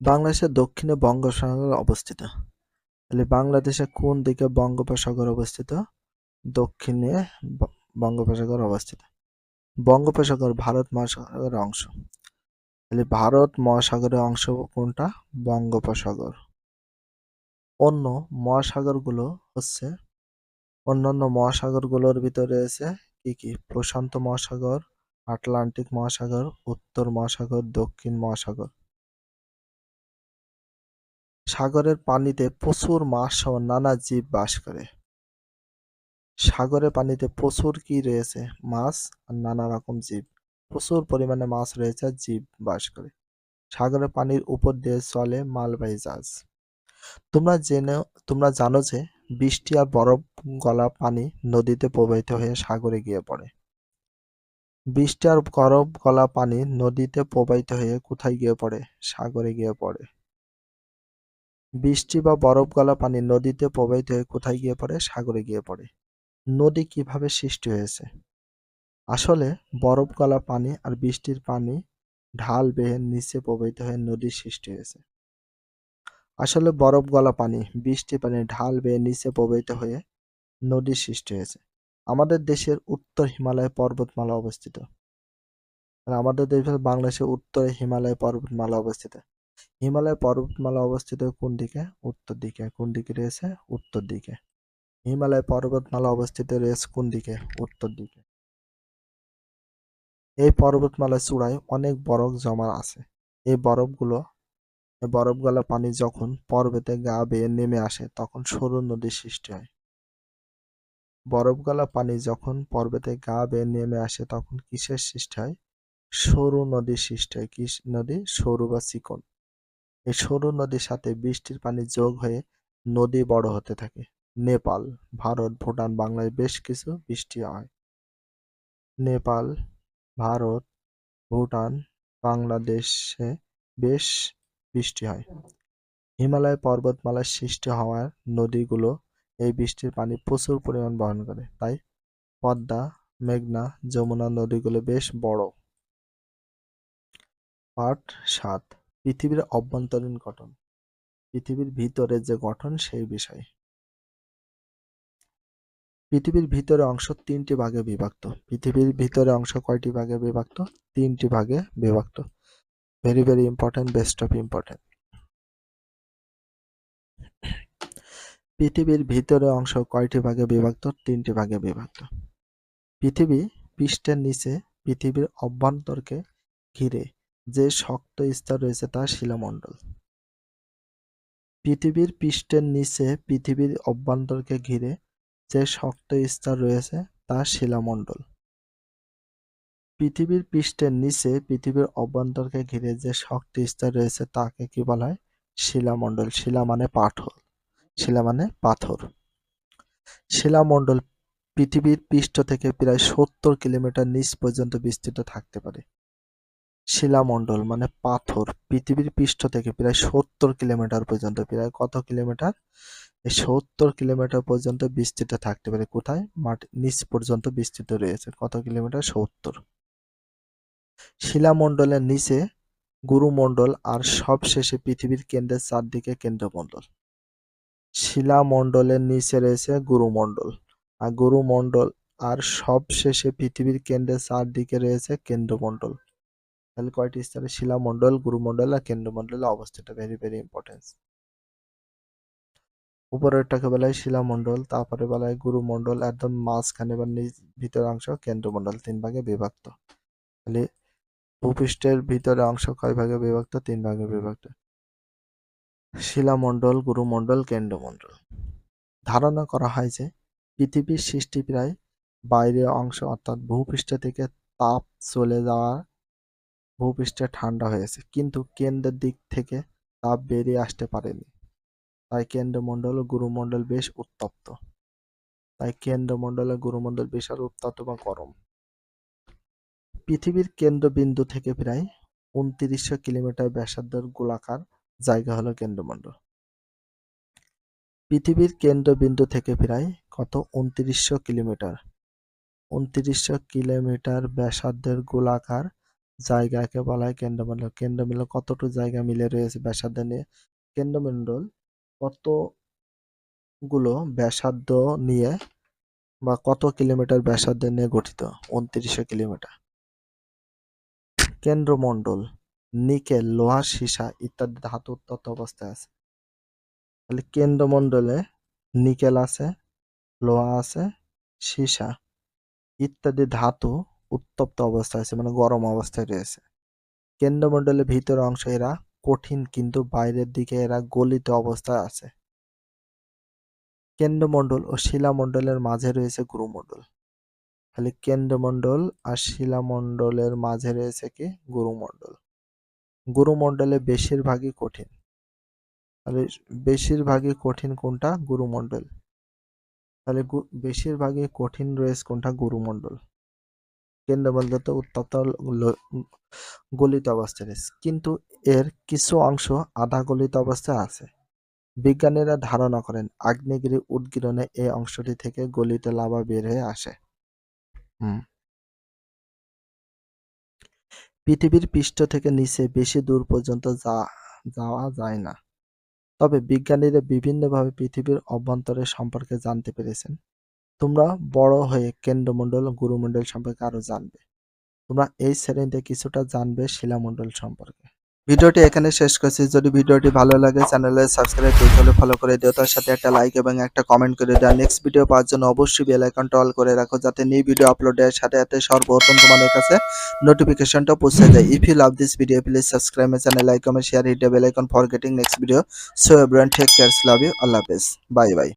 বাংলাদেশের দক্ষিণে বঙ্গোপসাগর অবস্থিত। তাহলে বাংলাদেশের কোন দিকে বঙ্গোপসাগর অবস্থিত? দক্ষিণে বঙ্গোপসাগর অবস্থিত। বঙ্গোপসাগর ভারত মহাসাগরের অংশ। তাহলে ভারত মহাসাগরের অংশ কোনটা? বঙ্গোপসাগর। অন্য মহাসাগরগুলো হচ্ছে, অন্যান্য মহাসাগরগুলোর ভিতরে রয়েছে কি কি? প্রশান্ত মহাসাগর, আটলান্টিক মহাসাগর, উত্তর মহাসাগর, দক্ষিণ মহাসাগর। সাগরের পানিতে প্রচুর মাছ সহ নানা জীব বাস করে। সাগরের পানিতে প্রচুর কি রয়েছে? মাছ আর নানা রকম জীব। প্রচুর পরিমাণে মাছ রয়েছে জীব বাস করে। সাগরের পানির উপর দিয়ে চলে মালবাহী জাহাজ। তোমরা জেনে, তোমরা জানো যে বৃষ্টি আর বরফ গলা পানি নদীতে প্রবাহিত হয়ে সাগরে গিয়ে পড়ে। বৃষ্টি আর বরফ গলা পানি নদীতে প্রবাহিত হয়ে কোথায় গিয়ে পড়ে? সাগরে গিয়ে পড়ে। বৃষ্টি বা বরফ গলা পানি নদীতে প্রবাহিত হয়ে কোথায় গিয়ে পড়ে? সাগরে গিয়ে পড়ে। নদী কীভাবে সৃষ্টি হয়েছে? আসলে বরফ গলা পানি আর বৃষ্টির পানি ঢাল বেয়ে নিচে প্রবাহিত হয়ে নদীর সৃষ্টি হয়েছে। আসলে বরফ গলা পানি, বৃষ্টি পানি ঢাল বেয়ে নিচে প্রবাহিত হয়ে নদীর সৃষ্টি হয়েছে। আমাদের দেশের উত্তর হিমালয় পর্বতমালা অবস্থিত। আমাদের দেশের বাংলাদেশের উত্তরে হিমালয় পর্বতমালা অবস্থিত। হিমালয় পর্বতমালা অবস্থিত কোন দিকে? উত্তর দিকে। কোন দিকে রয়েছে? উত্তর দিকে। হিমালয় পর্বতমালা অবস্থিত রয়েছে কোন দিকে? উত্তর দিকে। এই পর্বতমালার চূড়ায় অনেক বরফ জমা আছে। এই বরফগুলো, এই বরফগলা পানি যখন পর্বতে গা বেয়ে নেমে আসে, তখন সরু নদীর সৃষ্টি হয়। বরফগলা পানি যখন পর্বতে গা বেয়ে নেমে আসে, তখন কিসের সৃষ্টি হয়? সরু নদীর সৃষ্টি হয়। কি নদী সরু বা চিকন। এই সরু নদীর সাথে বৃষ্টির পানি যোগ হয়ে নদী বড় হতে থাকে। নেপাল, ভারত, ভুটান, বাংলায় বেশ কিছু বৃষ্টি হয়। নেপাল, ভারত, ভুটান, বাংলাদেশে বেশ বৃষ্টি হয়। হিমালয় পর্বতমালার সৃষ্টি হওয়ার নদীগুলো এই বৃষ্টির পানি প্রচুর পরিমাণ বহন করে। তাই পদ্মা, মেঘনা, যমুনা নদীগুলো বেশ বড়। পাঠ সাত পৃথিবীর অভ্যন্তরীণ গঠন, পৃথিবীর ভিতরে যে গঠন সেই বিষয়। পৃথিবীর ভিতরে অংশ তিনটি ভাগে বিভক্ত, পৃথিবীর ভিতরে অংশ কয়টি ভাগে বিভক্ত? তিনটি ভাগে বিভক্ত। Very very important best of important পৃথিবীর ভিতরে অংশ কয়টি ভাগে বিভক্ত? তিনটি ভাগে বিভক্ত। পৃথিবী পৃষ্ঠের নিচে পৃথিবীর অভ্যন্তরকে ঘিরে যে শক্ত স্তর রয়েছে তা শিলামণ্ডল। পৃথিবীর পৃষ্ঠের নিচে পৃথিবীর অভ্যন্তরকে ঘিরে যে শক্ত স্তর রয়েছে তা শিলামণ্ডল। পৃথিবীর পৃষ্ঠের নিচে পৃথিবীর অভ্যন্তরকে ঘিরে যে শক্ত স্তর রয়েছে তাকে কি বলা হয়? শিলামণ্ডল। শিলা মানে পাথর। শিলা মানে পাথর। শিলামণ্ডল পৃথিবীর পৃষ্ঠ থেকে প্রায় সত্তর কিলোমিটার নিচ পর্যন্ত বিস্তৃত থাকতে পারে। শিলামণ্ডল মানে পাথর, পৃথিবীর পৃষ্ঠ থেকে প্রায় সত্তর কিলোমিটার পর্যন্ত, প্রায় কত কিলোমিটার? এই সত্তর কিলোমিটার পর্যন্ত বিস্তৃত থাকতে পারে। কোথায়? মাটি নিচ পর্যন্ত বিস্তৃত রয়েছে। কত কিলোমিটার? সত্তর। শিলামণ্ডলের নিচে গুরুমণ্ডল আর সবশেষে পৃথিবীর কেন্দ্রের চারদিকে কেন্দ্রমণ্ডল। শিলামণ্ডলের নিচে রয়েছে গুরুমণ্ডল। আর গুরুমণ্ডল আর সবশেষে পৃথিবীর কেন্দ্রের চারদিকে রয়েছে কেন্দ্রমণ্ডল। তাহলে কয়টি স্তরে শিলামণ্ডল, গুরুমণ্ডল আর কেন্দ্রমণ্ডলে অবস্থিত ভেরি ভেরি ইম্পর্টেন্স উপরেরটাকে বলা হয় শিলামণ্ডল, তারপরে বলা হয় গুরুমণ্ডল একদম মাঝখানে বা নিচ ভিতরের অংশ কেন্দ্রমণ্ডল, তিন ভাগে বিভক্ত। তাহলে ভূপৃষ্ঠের ভিতরে অংশ কয় ভাগে বিভক্ত? তিন ভাগে বিভক্ত। শিলামণ্ডল, গুরুমণ্ডল, কেন্দ্রমণ্ডল। ধারণা করা হয় যে পৃথিবীর সৃষ্টি প্রায় বাইরের অংশ অর্থাৎ ভূপৃষ্ঠ থেকে তাপ চলে যাওয়া ভূপৃষ্ঠে ঠান্ডা হয়েছে, কিন্তু কেন্দ্রের দিক থেকে তাপ বেরিয়ে আসতে পারেনি। তাই কেন্দ্রমণ্ডল ও গুরুমণ্ডল বেশ উত্তপ্ত। তাই কেন্দ্রমণ্ডল ও গুরুমণ্ডল বিশাল উত্তপ্ত বা গরম। পৃথিবীর কেন্দ্রবিন্দু থেকে প্রায় উনত্রিশশো কিলোমিটার ব্যাসার্ধের গোলাকার জায়গা হলো কেন্দ্রমণ্ডল। পৃথিবীর কেন্দ্রবিন্দু থেকে প্রায় কত? উনত্রিশশো কিলোমিটার। উনত্রিশশো কিলোমিটার ব্যাসার্ধের গোলাকার জায়গাকে বলা হয় কেন্দ্রমণ্ডল কেন্দ্রমণ্ডল কতটুকু জায়গা মিলে রয়েছে ব্যাসার্ধ নিয়ে? কেন্দ্রমণ্ডল কতগুলো ব্যাসার্ধ নিয়ে বা কত কিলোমিটার ব্যাসার্ধ নিয়ে গঠিত? উনত্রিশশো কিলোমিটার। কেন্দ্রমণ্ডল, নিকেল লোহা সীসা ইত্যাদি ধাতু উত্তপ্ত অবস্থায় আছে। তাহলে কেন্দ্রমণ্ডলে নিকেল আছে, লোহা আছে, সীসা ইত্যাদি ধাতু উত্তপ্ত অবস্থায় আছে মানে গরম অবস্থায় রয়েছে। কেন্দ্রমণ্ডলের ভিতর অংশ এরা কঠিন, কিন্তু বাইরের দিকে এরা গলিত অবস্থায় আছে। কেন্দ্রমণ্ডল ও শিলামণ্ডলের মাঝে রয়েছে গুরুমণ্ডল। তাহলে কেন্দ্রমণ্ডল আর শিলামণ্ডলের মাঝে রয়েছে কি? গুরুমণ্ডল। গুরুমণ্ডলে বেশিরভাগই কঠিন। তাহলে বেশিরভাগই কঠিন কোনটা? গুরুমণ্ডল। তাহলে বেশিরভাগই কঠিন রয়েছে কোনটা? গুরুমণ্ডল। কেন্দ্রমণ্ডল উত্তপ্ত গলিত অবস্থায় রয়েছে। কিন্তু এর কিছু অংশ আধা গলিত অবস্থায় আছে। বিজ্ঞানীরা ধারণা করেন, আগ্নেয়গিরি উদগীরণে এই অংশটি থেকে গলিত লাভা বের হয়ে আসে। পৃথিবীর পৃষ্ঠ থেকে নিচে বেশি দূর পর্যন্ত যা- যাওয়া যায় না। তবে বিজ্ঞানীরা বিভিন্নভাবে পৃথিবীর অভ্যন্তরের সম্পর্কে জানতে পেরেছেন। তোমরা বড় হয়ে কেন্দ্রমণ্ডল ও গুরুমণ্ডল সম্পর্কে আরও জানবে। তোমরা এই শ্রেণীতে কিছুটা জানবে শিলামণ্ডল সম্পর্কে। ভিডিওটি এখানে শেষ করছি। যদি ভিডিওটি ভালো লাগে চ্যানেলে সাবস্ক্রাইব হলে ফলো করে দিও। তার সাথে একটা লাইক এবং একটা কমেন্ট করে দাও। নেক্সট ভিডিও পাওয়ার জন্য অবশ্যই বেল আইকনটা অল করে রাখো যাতে নিউ ভিডিও আপলোডের সাথে সাথে সর্বপ্রথম তোমাদের কাছে নোটিফিকেশনটা পৌঁছে যায়। If you love this video please subscribe my channel like comment share hit the bell icon for getting next video so everyone take cares love you আল্লাহ হাফেজ বাই বাই